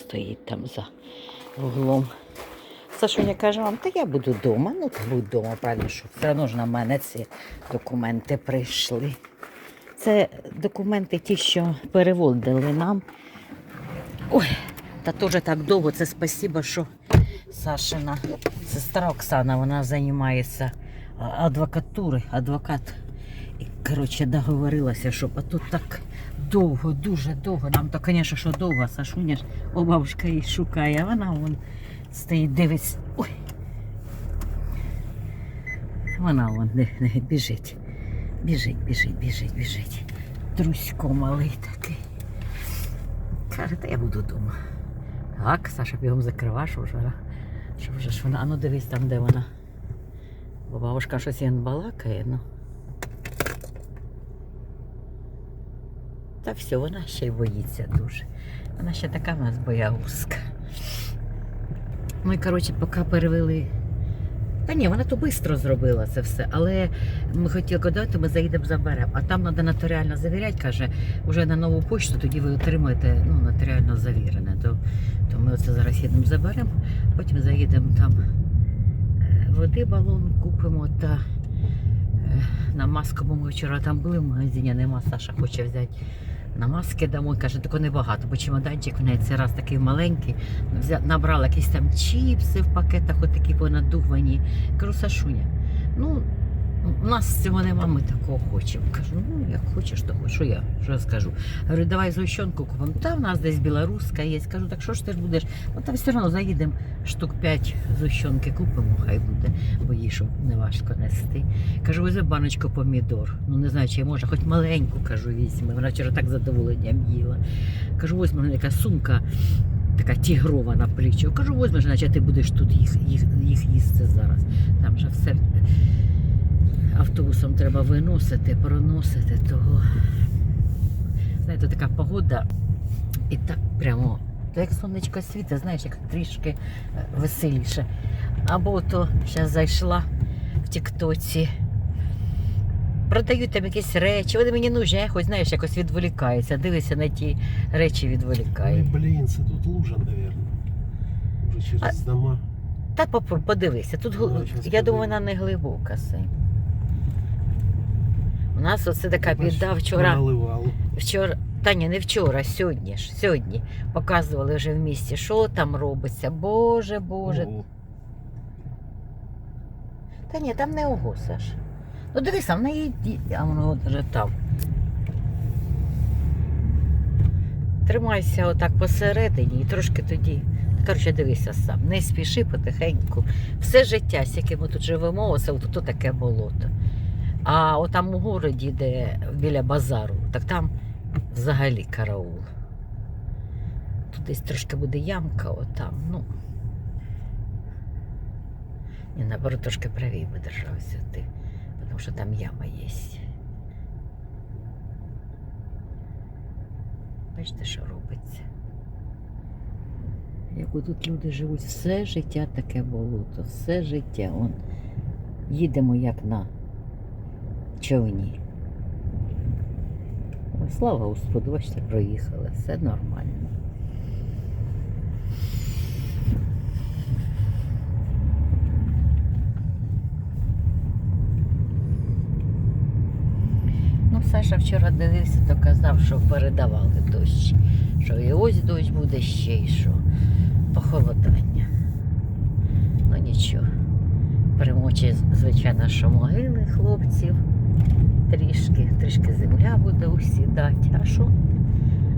стоїть там за вуглом. Сашуня каже вам, та я буду вдома. Ну, та будь вдома, правильно, що все одно ж на мене ці документи прийшли. Це документи ті, що переводили нам. Ой, та теж так довго. Це спасибо, що Сашина сестра Оксана, вона займається адвокатурою, адвокат. І, коротше, договорилася, щоб а так довго, дуже довго. Нам то, звісно, що довго. Сашуня ж о, бабушка її шукає, а вона вон стоїть, дивиться. Ой. Вона вон не, не, біжить. Біжить, біжить, біжить, біжить. Друзько малий такий. Каже, та я буду вдома. Так, Саша бігом закрива, що вже, що вже ж вона. А ну дивись там, де вона. Бабушка щось балакає, ну. Та все, вона ще й боїться дуже. Вона ще така в нас боягузка. І коротше, поки перевели. Та ні, вона то швидко зробила це все, але ми хотіли, коли ми заїдемо заберемо. А там треба нотаріально завіряти, каже, вже на нову почту, тоді ви отримаєте ну, нотаріально завірене. То, то ми оце зараз їдемо заберемо, потім заїдемо там е, води балон купимо та е, на маску, бо ми вчора там були в магазині, нема, Саша хоче взяти. На маски дамо, каже, тако небагато, бо чемоданчик в неї цей раз такий маленький. Набрала якісь там чіпси в пакетах, отакі понадувані. Кажу, Сашуня, ну у нас цього нема, ми такого хочемо. Кажу, ну як хочеш, то хоч. Що я що скажу? Говорю, давай згущенку купимо. Та в нас десь білоруська є. Кажу, так що ж ти ж будеш? Ну там все одно заїдемо штук 5 згущенки купимо, хай буде, бо їй щоб не важко нести. Кажу, вези баночку помідор. Ну не знаю, чи можна, хоч маленьку, кажу, візьми. Вона вчора так задоволенням їла. Кажу, ось мене яка сумка. Така тігрова на плечі. Кажу, возьмеш, наче ти будеш тут їх, їх, їх їсти зараз. Там же все автобусом треба виносити, проносити того. Знаєте, така погода і так прямо, то як сонечко світить, знаєш, як трішки е, веселіше. Або то зараз зайшла в Тіктоці. Продають там якісь речі, вони мені нужні, я хоч знаєш, якось відволікається. Дивися на ті речі Ой, відволікає. блин, це тут лужа, наверное. Уже через дома. Та подивися, тут гл- Ну, я думаю, вона не глибока. Сень. У нас оце така біда вчора. Наливало. Вчора, та ні, не вчора, сьогодні ж. Сьогодні показували вже в місті, що там робиться. Боже, Боже. О, Та ні, там не ого, Саш. Ну дивися, в неї ді- а воно от вже там. Тримайся отак посередині і трошки тоді. Коротше, дивися сам. Не спіши потихеньку. Все життя, з яким ми тут живемо, оце тут таке болото. А отам у городі, де біля базару, так там взагалі караул. Тут десь трошки буде ямка, отам. Ну. Ні, наоборот, трошки правее би держався ти, тому що там яма є. Бачите, що робиться. Як тут люди живуть, все життя таке болото, все життя. Он, їдемо як на човні. Ой, Слава Господу, бачите, проїхали, все нормально. Ну, Саша вчора дивився, то казав, що передавали дощ. Що і ось дощ буде ще й що. Похолодання. Ну нічого. Примочить, звичайно, що могили хлопців. Трішки, трішки земля буде усідати. А що?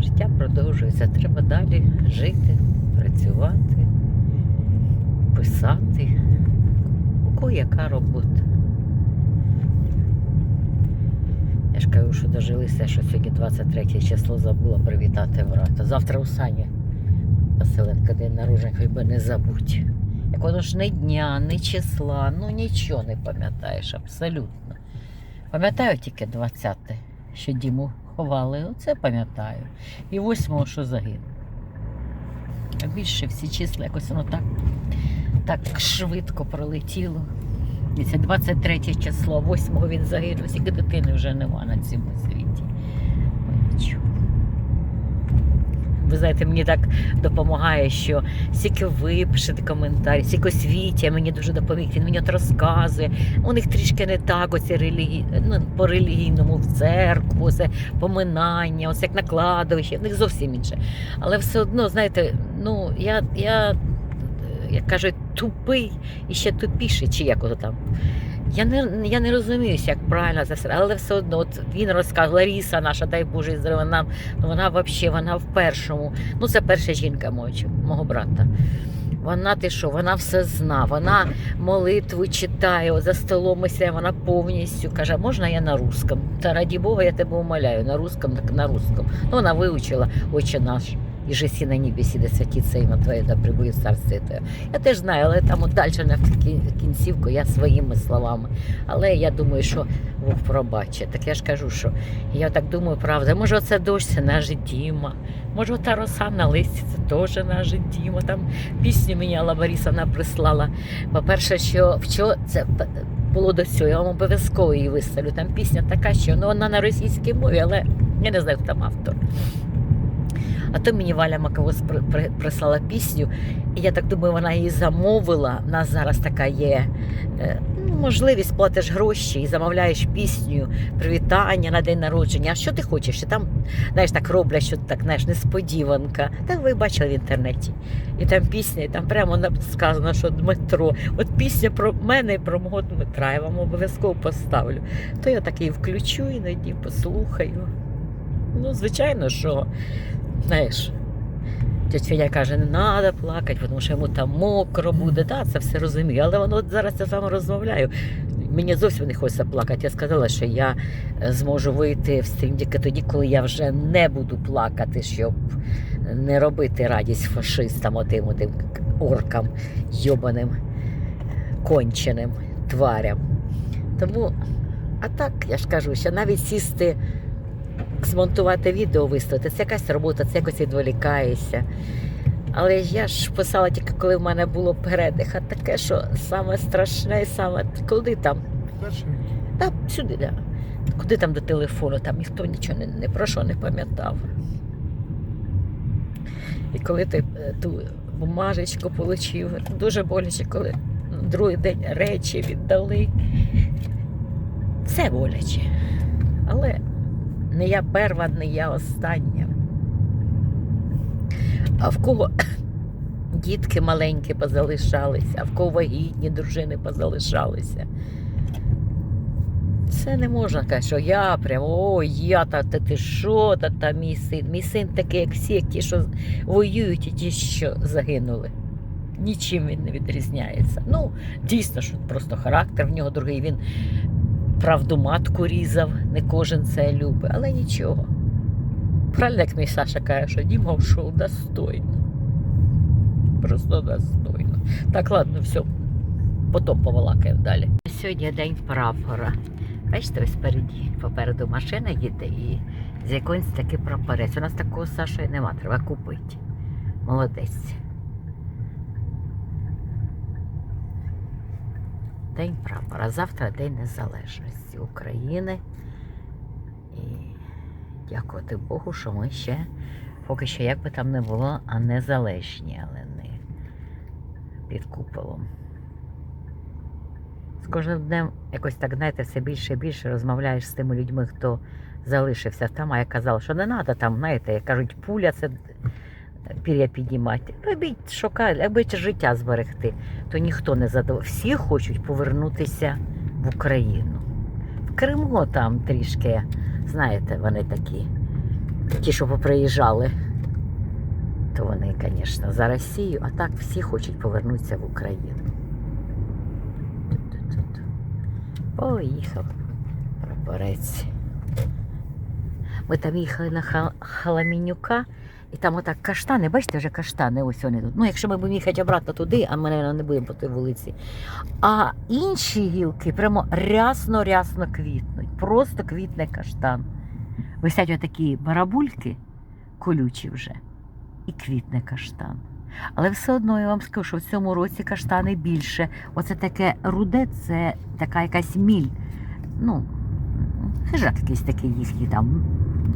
Життя продовжується. Треба далі жити, працювати, писати. У кого яка робота? Я ж кажу, що дожилися, що сьогодні 23 число забула привітати брата. Завтра у Сані Василенка день народження, хоч би не забудь. Як воно ж не дня, не числа, ну нічого не пам'ятаєш абсолютно. Пам'ятаю тільки 20-те, що Діму ховали, оце пам'ятаю. І 8, що загинув. А більше всі числа якось воно так, так швидко пролетіло. І це 23 число, 8 він загинув, скільки дитини вже нема на цьому світі. Ой. Ви знаєте, мені так допомагає, що стільки ви пишете коментарі, стільки Світя мені дуже допоміг. Він мені от розказує. У них трішки не так, оці релігі... ну, по релігійному в церкву, це поминання, оце як на кладовище, в них зовсім інше. Але все одно, знаєте, ну я, я як кажуть, тупий і ще тупіший, чи як ото там. Я не, я не розуміюся, як правильно це все, але все одно, от він розказує, Ларіса наша, дай Боже, здоров'я, вона, вона взагалі, вона в першому, ну це перша жінка мого, мого брата. Вона ти що, вона все зна, вона молитву читає, за столом і вона повністю каже, можна я на русском? Та раді Бога, я тебе умоляю, на русском, так на русском. Ну, вона вивчила, отче наш, і же сі на небі сіде святіться ім'я Твоє, да прибує в царстві Твоє. Я теж знаю, але там от далі на кінцівку я своїми словами. Але я думаю, що Бог пробачить. Так я ж кажу, що я так думаю, правда, може оце дощ, це наш Діма. Може, ота роса на листі, це теж наш Діма. Там пісню мені Алла Борисовна прислала. По-перше, що вчо це було до цього, я вам обов'язково її виставлю. Там пісня така, що ну, вона на російській мові, але я не знаю, хто там автор. А то мені Валя при- прислала пісню, і я так думаю, вона її замовила. У нас зараз така є е, ну, можливість, платиш гроші і замовляєш пісню, привітання на день народження. А що ти хочеш? І там, знаєш, так роблять, що так, знаєш, несподіванка. Та ви бачили в інтернеті. І там пісня, і там прямо сказано, що Дмитро. От пісня про мене і про мого Дмитра. Я вам обов'язково поставлю. То я так її включу іноді, послухаю. Ну, звичайно, що, знаєш, тетя Феня каже, не треба плакати, тому що йому там мокро буде. Да, це все розумію. Але воно зараз я з вами розмовляю. Мені зовсім не хочеться плакати. Я сказала, що я е, зможу вийти в стрім тільки тоді, коли я вже не буду плакати, щоб не робити радість фашистам, отим, отим оркам, йобаним, конченим тварям. Тому, а так, я ж кажу, що навіть сісти, змонтувати відео, виставити, це якась робота, це якось відволікаєшся. Але я ж писала тільки коли в мене було передих, а таке, що саме страшне, саме куди там та сюди, да. Куди там до телефону, там ніхто нічого не, не про що не пам'ятав. І коли ти е, ту бумажечку отримав, дуже боляче, коли на другий день речі віддали. Це боляче. Але не я перша, не я остання. А в кого дітки маленькі позалишалися, а в кого вагітні дружини позалишалися. Це не можна казати, що я прям о, я та, та ти що, та, та мій син. Мій син такий, як всі, як ті, що воюють, і ті, що загинули. Нічим він не відрізняється. Ну, дійсно, що просто характер в нього другий. Він правду матку різав, не кожен це любить, але нічого. Правильно, як мій Саша каже, що Діма вшов достойно. Просто достойно. Так, ладно, все. Потім повалакаємо далі. Сьогодні день прапора. Бачите, ось спереді, попереду машина їде і з якоїсь такий прапорець. У нас такого Сашою нема, треба купити. Молодець. День прапора. Завтра День Незалежності України. І дякувати Богу, що ми ще, поки що, як би там не було, а незалежні, але не під куполом. З кожним днем якось так, знаєте, все більше і більше розмовляєш з тими людьми, хто залишився там, а я казала, що не треба там, знаєте, як кажуть, пуля це пір'я піднімати. Робіть, шукайте, аби життя зберегти, то ніхто не задоволений. Всі хочуть повернутися в Україну. В Криму там трішки, знаєте, вони такі, ті, що поприїжджали, то вони, звісно, за Росію, а так всі хочуть повернутися в Україну. Поїхав прапорець. Ми там їхали на Хал- Халамінюка, і там отак каштани, бачите, вже каштани, ось вони тут. Ну, якщо ми будемо їхати обратно туди, а ми, мабуть, не будемо по тій вулиці. А інші гілки прямо рясно-рясно квітнуть. Просто квітне каштан. Висять отакі барабульки, колючі вже, і квітне каштан. Але все одно я вам скажу, що в цьому році каштани більше. Оце таке руде, це така якась міль. Ну, хижак якийсь такий їхній там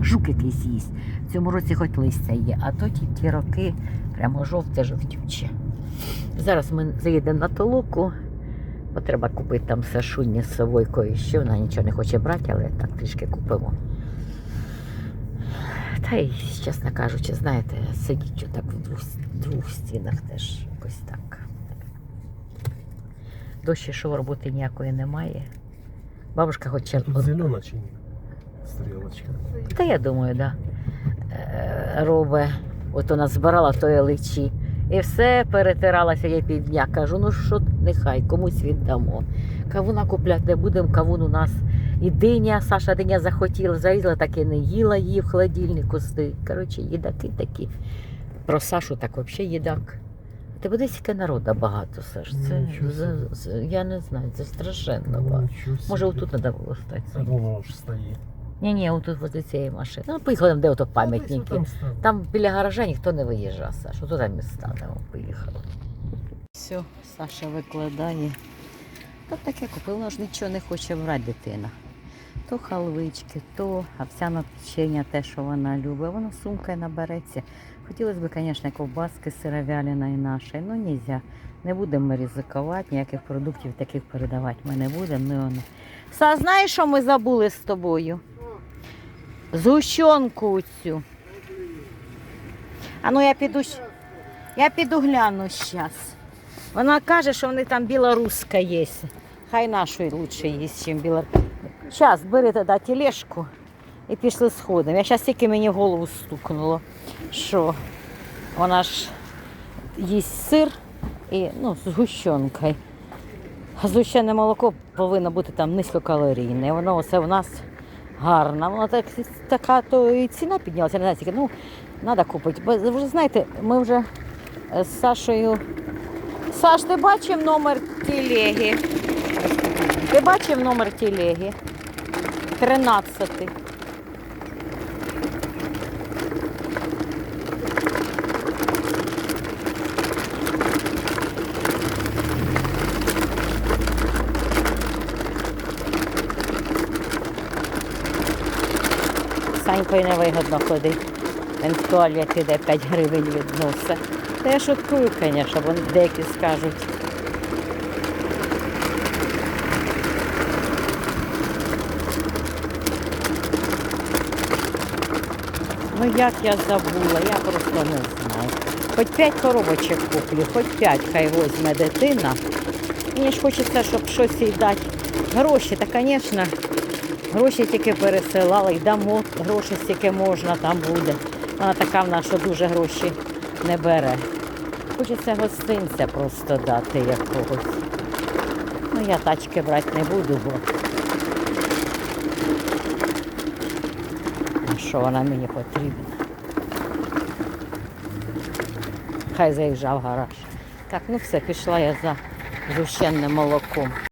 жук якийсь їсть. В цьому році хоч листя є, а то ті, ті роки прямо жовте жовтюче. Зараз ми заїдемо на толоку, бо треба купити там сашуні з совойкою. Ще вона нічого не хоче брати, але так трішки купимо. Та й, чесно кажучи, знаєте, сидіть отак в двох, двох стінах теж якось так. Дощ ішов, роботи ніякої немає. Бабушка хоче. Тут зелена чи ні? Стрілочка. Та я думаю, да. Е, Робе, от вона збирала тої личі. І все перетиралася я півдня. Кажу, ну що, нехай комусь віддамо. Кавуна купляти не будемо, кавун у нас і диня, Саша диня захотіла, зарізала, так і не їла її в холодильнику стоїть. Коротше, їдаки такі. Про Сашу так взагалі їдак. Ти подивись, яке народу багато, Саш. Це, за- за- я не знаю, це страшенно Може, отут треба було стати. Воно вже стоїть. Ні, ні, отут возле цієї машини. Ну, поїхали, де ото пам'ятники. Там. Там біля гаража ніхто не виїжджав, Саша. Туди ми станемо, поїхали. Все, Саша викладає. Та таке купила, ж нічого не хоче брати дитина. То халвички, то овсяне печення, те, що вона любить. Вона сумкою набереться. Хотілося б, звісно, ковбаски сировяліної нашої, ну нельзя. Не будемо ми ризикувати, ніяких продуктів таких передавати ми не будемо. Ну, воно. Са, знаєш, що ми забули з тобою? Згущенку цю. А ну я піду. Я піду гляну зараз. Вона каже, що вони там білоруська є. Хай нашої лучше їсть, ніж білоруська. Зараз, бери тоді тележку і пішли сходимо. Я зараз тільки мені в голову стукнуло, що вона ж їсть сир і ну, з гущенкою. Згущене молоко повинно бути там низькокалорійне. Воно все в нас гарно. Вона так, така, то і ціна піднялася. Не знаю, скільки. ну, треба купити. Бо вже знаєте, ми вже е, з Сашою. Саш, ти бачив номер телеги? Ти бачив номер телеги? 13. Санькою невигодно ходить. Він в туалет іде 5 гривень відносить. Та я шуткую, звісно, бо деякі скажуть. Ну як я забула, я просто не знаю. Хоч 5 коробочок куплю, хоч 5 хай возьме дитина. Мені ж хочеться, щоб щось їй дати. Гроші, та, звісно, гроші тільки пересилали, й дамо гроші стільки можна, там буде. Вона така в нас, що дуже гроші не бере. Хочеться гостинця просто дати якогось. Ну, я тачки брати не буду, бо. А що вона мені потрібна? Хай заїжджав гараж. Так, ну все, пішла я за зущенним молоком.